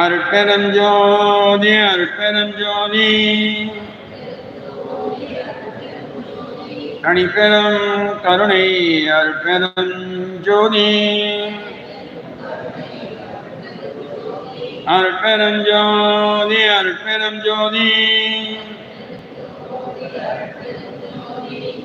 அருட்பெருஞ்சோதி அருட்பெருஞ்சோதி. தனிப்பெரும் ஜோதி அருட்பெருஞ்சோதி. கருணை அருட்பெருஞ்சோதி. ஜோதி கருணை அருட்பெரும் ஜோதி அருட்பெரும் ஜோதி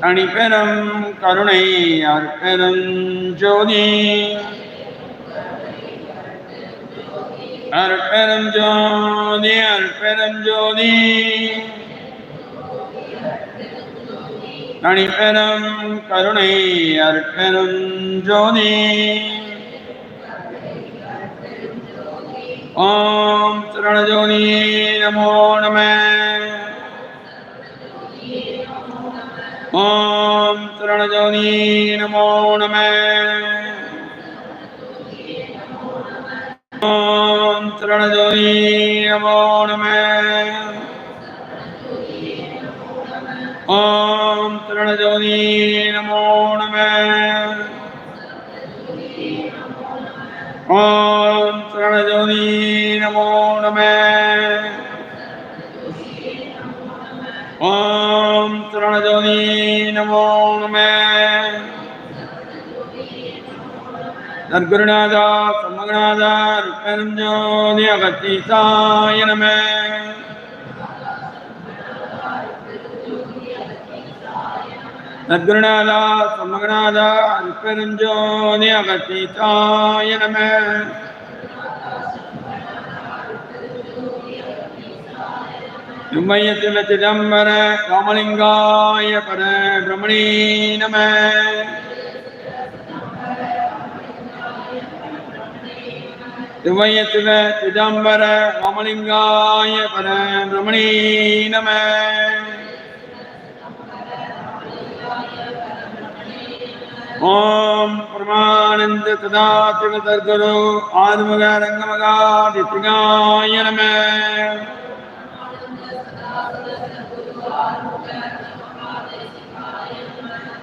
தனிப்பெரும் கருணை அருட்பெரும் ஜோதி അർപ്പണം ജ്യോതി അർപ്പണം ജ്യോതി അണിപ്പനം കരുണൈ അർപ്പണം ജ്യോതി ഓം ശരണജ്യോതി നമോ നമ ഓം ശരണജ്യോതി നമോ നമ ഓം நமோ நம ஓம் சரணஜோதி நமோ நம ஓம் சரணஜோதி நமோ நம ஓம் சரணஜோதி நமோ நம ஓம் சரணஜோதி நமோ நம சத்குருநாதா சம்மகநாதா ருப்பெரும் ஜோதி அகத்தீசாய நம. சத்குருநாதா சமகநாதா ருப்பெரும் அகத்தீசாய நம. தும்மையத்தில் சிதம்பர ராமலிங்காய பர பிரமணி நம. திவயத்துவ சிதம்பர ராமலிங்காய பர ரமணி நம. ஓம் பிரமானந்த சதாசிவ சர்க்குரு ஆறுமுக ரங்கமகா திசிகாய நம.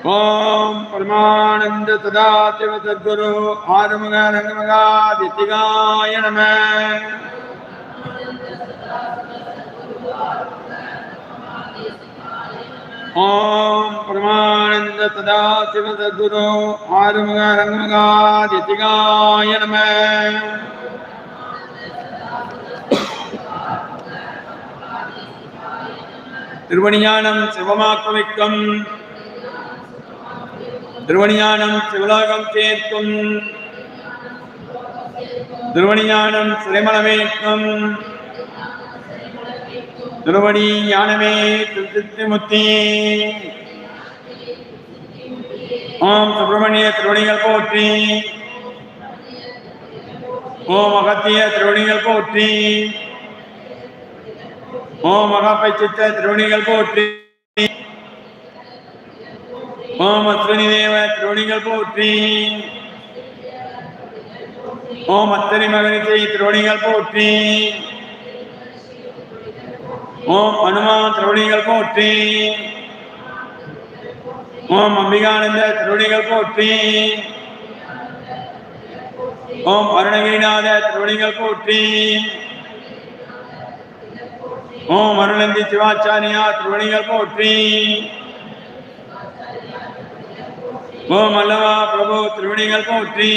ஓம் பரமானந்த சதாசிவ சத்குரு ஆறுமுக ரங்கமகா தித்திகாய நம. ஓம் பரமானந்த சதாசிவ சத்குரு ஆறுமுக ரங்கமகா தித்திகாய நம. திருவணியானம் சிவமாக்குவிக்கும் திருவணியானம் சிவலோகம் சேர்க்கும் திருவணியானம் சிறைமலமேற்கும் திருவடி ஞானமே திருத்திமுத்தி ஓம் சுப்பிரமணிய திருவணிகள் போற்றி. ஓம் அகத்திய திருவணிகள் போற்றி. ஓம் மகாபை சித்த திருவணிகள் போற்றி. ஓம் அஸ்வினி தேவ திருவணிகள் போற்றி. ஓம் அத்தனி மகனிசை திருவணிகள் போற்றி. ஓம் அனுமான் திருவணிகள் போற்றி. ஓம் அம்பிகானந்த திருவணிகள் போற்றி. ஓம் அருணகிரிநாத திருவணிகள் போற்றி. ஓம் அருணந்தி சிவாச்சாரியா திருவணிகள் போற்றி. ஓம் அல்லவா பிரபு திருவணிகள் போற்றி.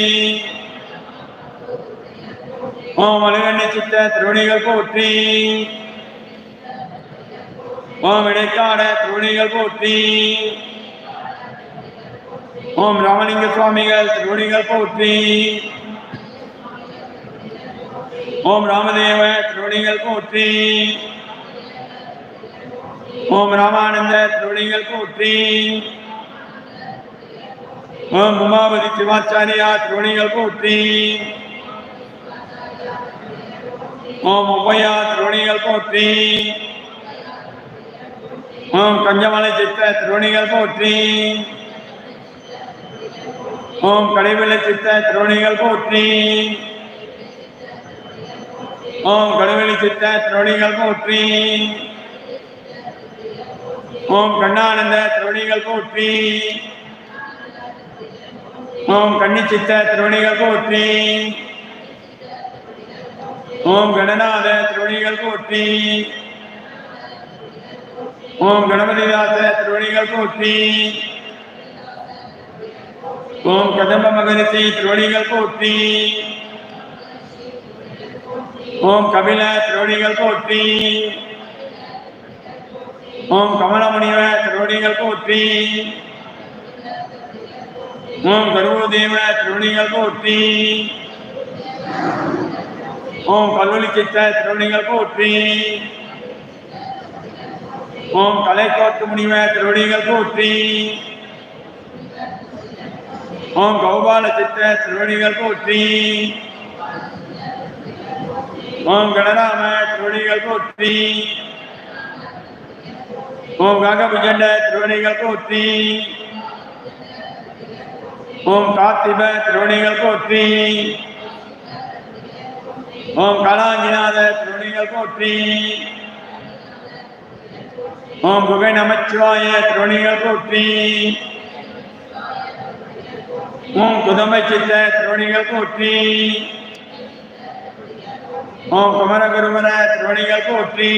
ஓம் அழகண்ணி சித்த திருவணிகள் போற்றி. ஓம் இடைக்காட திருவணிகள் போற்றி. ஓம் ராமலிங்க சுவாமிகள் திருவணிகள் போற்றி. ஓம் ராமதேவ திருவணிகள் போற்றி. ஓம் ராமானந்த திருவணிகள் போற்றி. ஓம் உமாபதி சிவாச்சாரியா திருவணிகள் போற்றி. ஓம் ஒவ்வையா திருவணிகள் போற்றி. ஓம் கஞ்சமலை சித்த திருவணிகள் போற்றி. ஓம் கடைவெளி சித்த திருவணிகள் போற்றி. ஓம் கடைவெளி சித்த திருவணிகள் போற்றி. ஓம் கண்ணானந்த திருவணிகள் போற்றி. ஓம் கண்ணி சித்த திருவணிகள் போற்றி. ஓம் கணநாத திருவணிகள் போற்றி. ஓம் கணபதிதாச திருவணிகள் போற்றி. ஓம் கதம்ப மகரிஷி திருவணிகள் போற்றி. ஓம் கபில திருவணிகள் போற்றி. ஓம் கமலமுனிவ திருவணிகள் போற்றி. ஓம் கருவதேவ திருவணிகள் போற்றி ஓம் கல்லூரி சித்த திருவணிகள் போற்றி ஓம் கலைக்கோட்டு முனிவ திருவணிகள் போற்றி ஓம் கௌபால சித்த திருவணிகள் போற்றி ஓம் கணராம திருவணிகள் போற்றி ஓம் காகபுஜண்ட திருவணிகள் போற்றி ஓம் காத்திப திருவணிகள் போற்றி. ஓம் கலாங்கிநாத திருவணிகள் போற்றி. ஓம் குகை நமச்சிவாய திருவணிகள் போற்றி. ஓம் குதம்பை சித்த திருவணிகள் போற்றி. ஓம் குமரகுருமர திருவணிகள் போற்றி.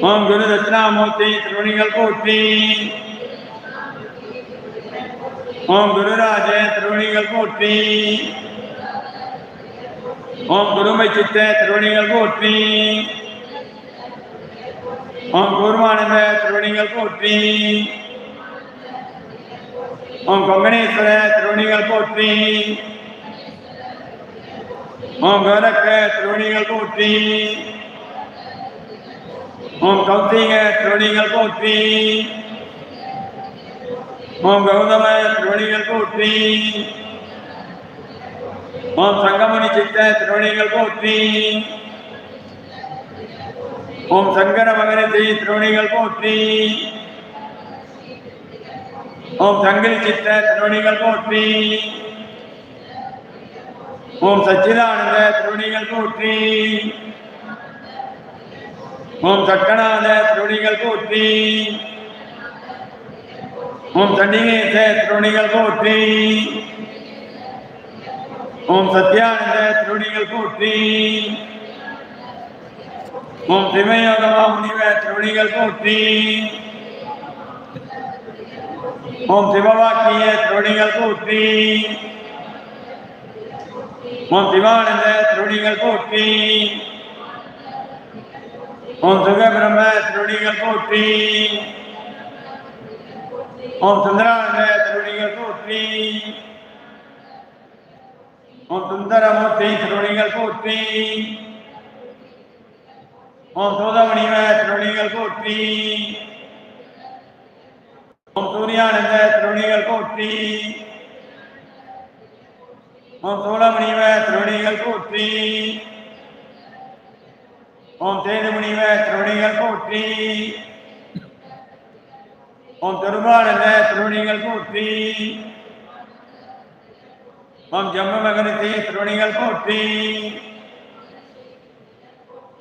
ஓம் குரு தட்சிணாமூர்த்தி திருவணிகள் போற்றி. ஓம் குருராஜ திருவணிகள் போற்றி. ஓம் குருமை சித்த திருவணிகள் போற்றி. ஓம் கூர்மானந்த திருவணிகள் போற்றி. ஓம் கொங்கணேஸ்வர திருவணிகள் போற்றி. ஓம் கோரக்க திருவணிகள் போற்றி. ஓம் கௌசிக திருவணிகள் போற்றி. ஓம் கௌதமாய திருவணிகள் போற்றி. ஓம் சங்கமணி சித்த திருவணிகள் போற்றி. ஓம் சங்கர மகனத்தை திருவணிகள் போற்றி. ஓம் சங்கரி சித்த திருவணிகள் போற்றி. ஓம் சச்சிதானந்த திருவணிகள் போற்றி. ஓம் சக்கநாத திருவணிகள் போற்றி. ஓம் சண்டிகேச திருவணிகள் போற்றி. ஓம் சத்யானந்த திருவணிகள் போற்றி. ஓம் திமயோகமா முனிவ திருவணிகள் போற்றி. ஓம் சிவவாக்கிய திருவணிகள் போற்றி. ஓம் சிவானந்த திருவணிகள் போற்றி. ஓம் சுக திருவணிகள் போற்றி. ஓம் சுந்தரானந்த திருவணிகள் போற்றி. ஓம் சுந்தரமூர்த்தி திருவணிகள் போற்றி. ஓம் சோதமணிவ திருவணிகள் போற்றி. ஓம் சூரியானந்த திருவணிகள் போற்றி. ஓம் சோழமணிவ திருவணிகள் போற்றி. ஓம் சேதுமணிவ திருவணிகள் போற்றி. ஓம் திருமானந்த திருவணிகள் போற்றி. ஓம் ஜம்ம மகனத்தி திருவணிகள் போற்றி.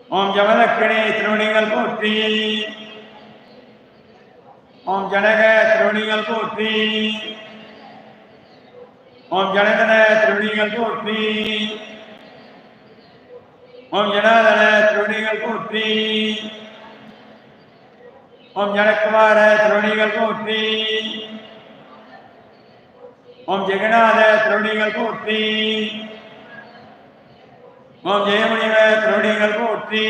ஓம் ஜமதக்கிணி திருவணிகள் போற்றி. ஓம் ஜனக திருவணிகள் போற்றி. ஓம் ஜனதன திருவணிகள் போற்றி. ஓம் ஜனாதன திருவணிகள் போற்றி. ஓம் ஜனகுமார திருவணிகள் போற்றி. ஓம் ஜெகநாத திருவணிகள் போற்றி. ஓம் ஜெயமுனிவ திருவணிகள் போற்றி.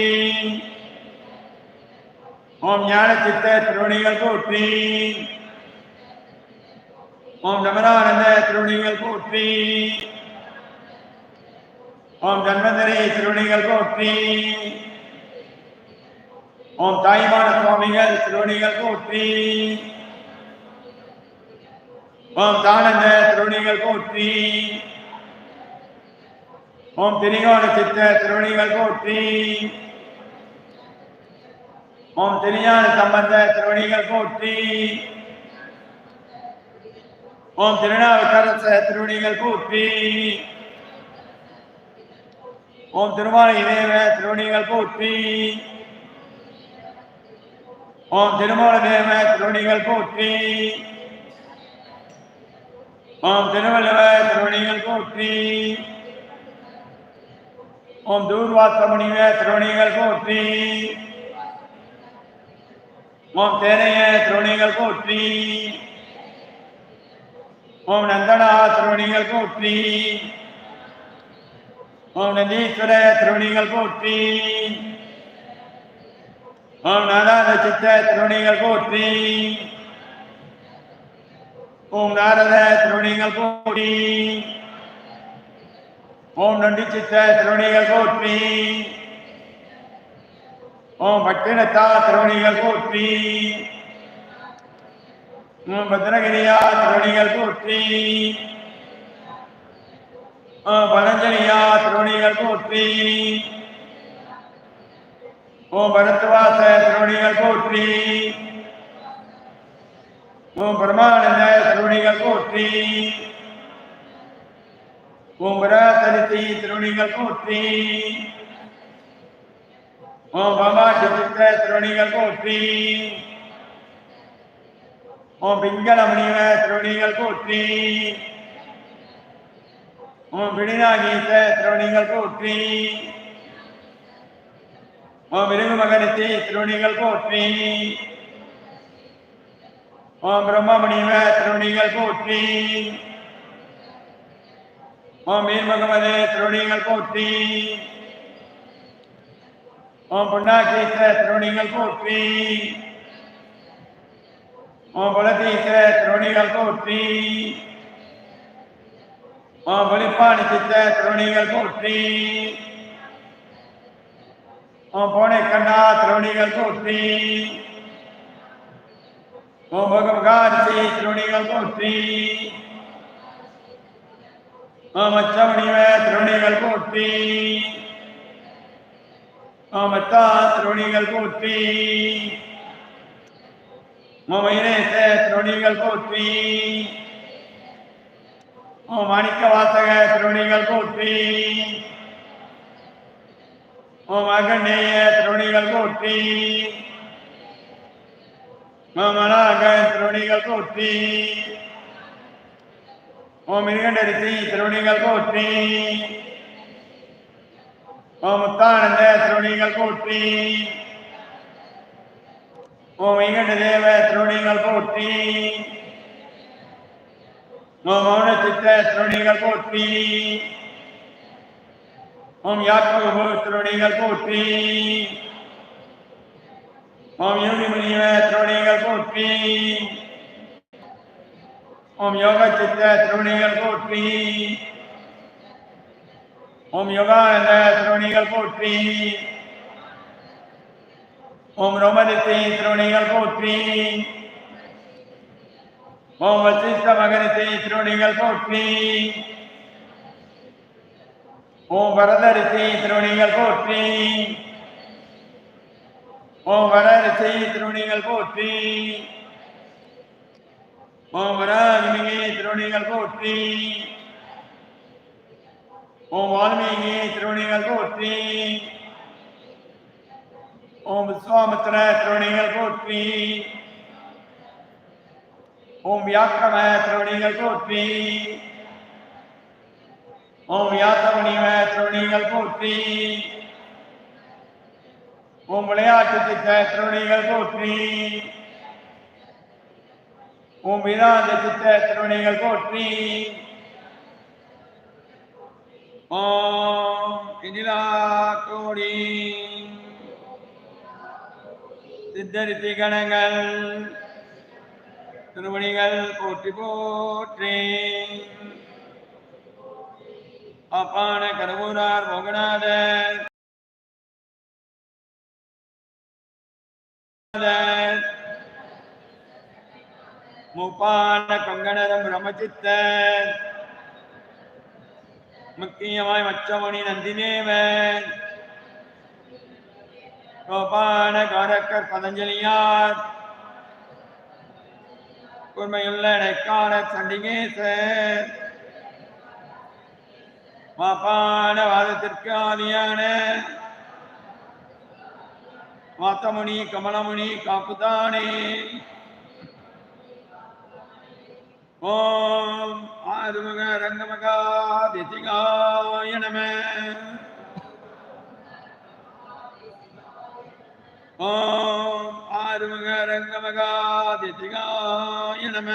ஓம் ஞான சித்த திருவணிகள் போற்றி. ஓம் நமரானந்த திருவணிகள் போற்றி. ஓம் ஜன்மந்தரே திருவணிகள் போற்றி. ஓம் தாய்மான சுவாமிகள் திருவணிகள் போற்றி. ஓம் தானந்த திருவணிகள் போற்றி. ஓம் திரிகோண சித்த திருவணிகள் போற்றி. ஓம் திருஞான சம்பந்த திருவணிகள் போற்றி. ஓம் திருநாவுக்கரச திருவணிகள் போற்றி. ஓம் திருமாலை தேவ திருவணிகள் போற்றி. ஓம் திருமூல தேவ திருவணிகள் போற்றி. ஓம் திருவள்ளுவ திருவணிகள் போற்றி. ஓம் தூர்வாச திருவணிகள் போற்றி. ஓம் தேனைய திருவணிகள் போற்றி. ஓம் நந்தனா திருவணிகள் போற்றி. ஓம் நந்தீஸ்வர திருவணிகள் போற்றி. ஓம் நாராயண சித்த திருவணிகள் போற்றி. ஓம் நாரத திருவணிகள் போற்றி. ஓம் நண்டி சித்த திருவணிகள் போற்றி. ஓம் பட்டினத்தா திருவணிகள் போற்றி. ஓம் பத்ரகிரியா திருவணிகள் போற்றி. ஓம் பதஞ்சலியா திருவணிகள் போற்றி. ஓம் பரத்வாச திருவணிகள் போற்றி. ஓம் பிரமானந்த திருவணிகள் போற்றி. ஓம் பராசரித்தி திருவணிகள் போற்றி. ஓம் பாபாட்டி சித்த திருவணிகள் போற்றி. ஓம் பிங்கள முனிவ திருவணிகள் போற்றி. ஓம் பிடிநாகீச திருவணிகள் போற்றி. ஓம் மிருகு மகனத்தை திருவணிகள் போற்றி. ஓம் பிரம்ம திருவணிகள் போற்றி. ஓம் மீர் திருவணிகள் போற்றி. ஓம் புண்ணாக்கீச திருவணிகள் போற்றி. ஓம் புலத்தீச திருவணிகள் போற்றி. ஓம் வெளிப்பாணி சித்த திருவணிகள் போற்றி. ஓம் போனே கண்ணா திருவணிகள் போற்றி. ஓம் பகவகாரிசி திருவணிகள் போற்றி. ஓம் அச்சமணிவ திருவணிகள் போற்றி. ஓம் அத்தா திருவணிகள் போற்றி. ஓம் வைரேச திருவணிகள் போற்றி. ஓம் மாணிக்க வாசக திருவணிகள் போற்றி. மகனைய அகண்டேய போற்றி. ஓம் அநாக திருவணிகள் போற்றி. ஓம் மிருகண்டரிசி திருவணிகள் போற்றி. ஓம் முத்தானந்த திருவணிகள் போற்றி. ஓம் வைகண்ட தேவ திருவணிகள் போற்றி. ஓம் மௌன சித்த திருவணிகள் போற்றி. ஓம் யாக்கோபு போற்றி. ஓம் யோகி முனிவ திருவணிகள் போற்றி. ஓம் யோக சித்த திருவணிகள் போற்றி. ஓம் யோகானந்த திருவணிகள் போற்றி. ஓம் ரோமதித்தி திருவணிகள் போற்றி. ஓம் வசிஷ்ட மகனத்தை திருவணிகள் போற்றி. ஓம் வரதரிசி திருவணிகள் போற்றி. ஓம் வரரிசி திருவணிகள் போற்றி. ஓம் வராகிமிகே திருவணிகள் போற்றி. ஓம் வால்மீகி திருவணிகள் போற்றி. ஓம் விஸ்வாமித்திர திருவணிகள் போற்றி. ஓம் வியாக்கிரம திருவணிகள் போற்றி. ஓம் வியாசமுனிவ திருவணிகள் போற்றி. ஓம் விளையாட்டு திட்ட திருவணிகள் போற்றி. ஓம் வேதாந்த சித்த திருவணிகள் போற்றி. ஓம் இந்திரா கோடி. சித்தரித்தி கணங்கள். திருவணிகள் போற்றி போற்றேன் அப்பான கருவூரார் மோகநாதர். முப்பான கொங்கணரம் பிரமச்சித்தர் முக்கியமாய் மச்சமணி நந்தினேவன் கோபான காரக்கர் பதஞ்சலியார். உண்மையுள்ள நைக்கான சண்டிகேசர். மாபாடவாதத்திற்கு ஆதியான மாத்தமணி கமலமணி காப்புதானே. ஓம் ஆறுமுக ரங்கமகா திதிகாய நம. ஓம் ஆறுமுக ரங்கமகா திதிகாய நம.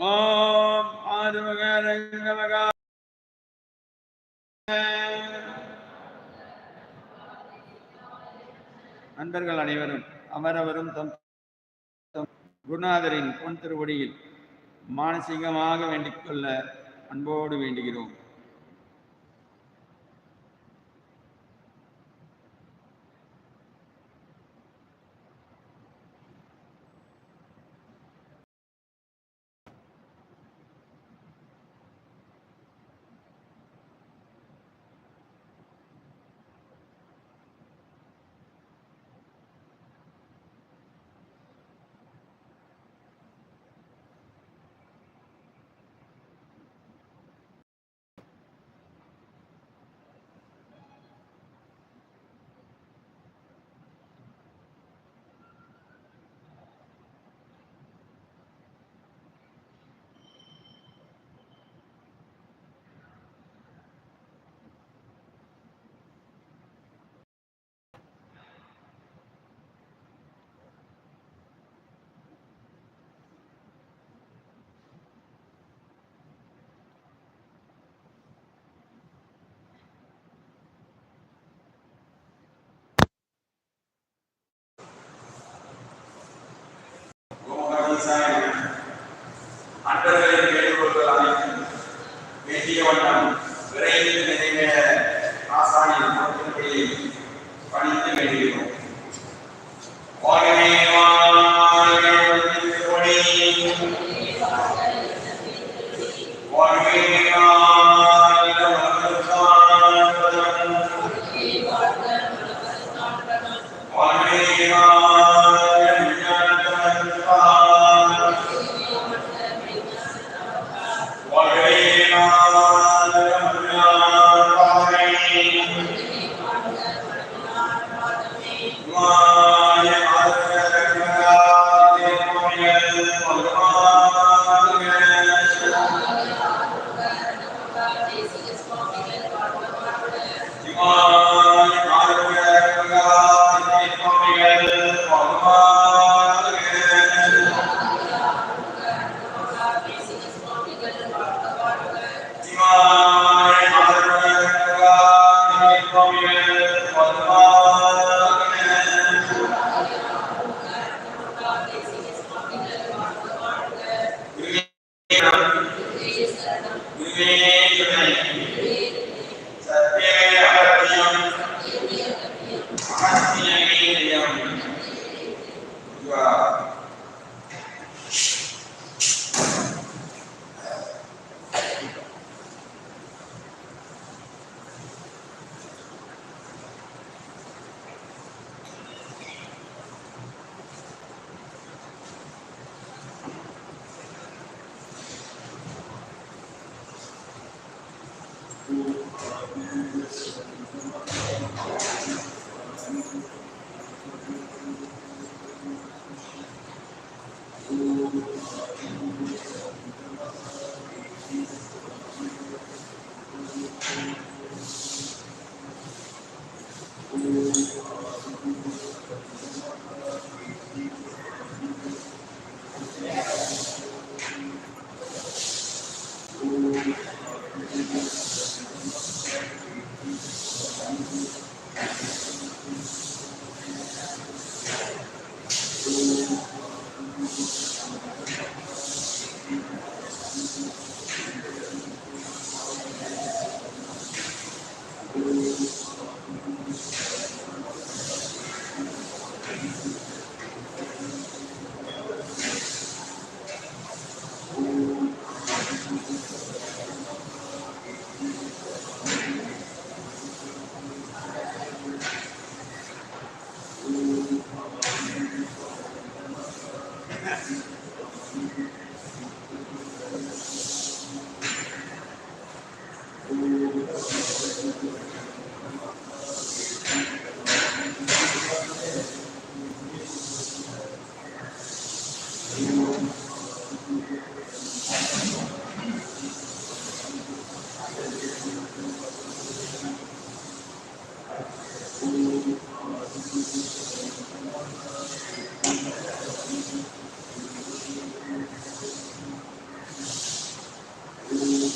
ஓம் ஆதிமக ரங்கமகா நண்பர்கள் அனைவரும் அமரவரும் தம் குருநாதரின் பொன் திருவடியில் மானசீகமாக வேண்டிக் கொள்ள அன்போடு வேண்டுகிறோம்.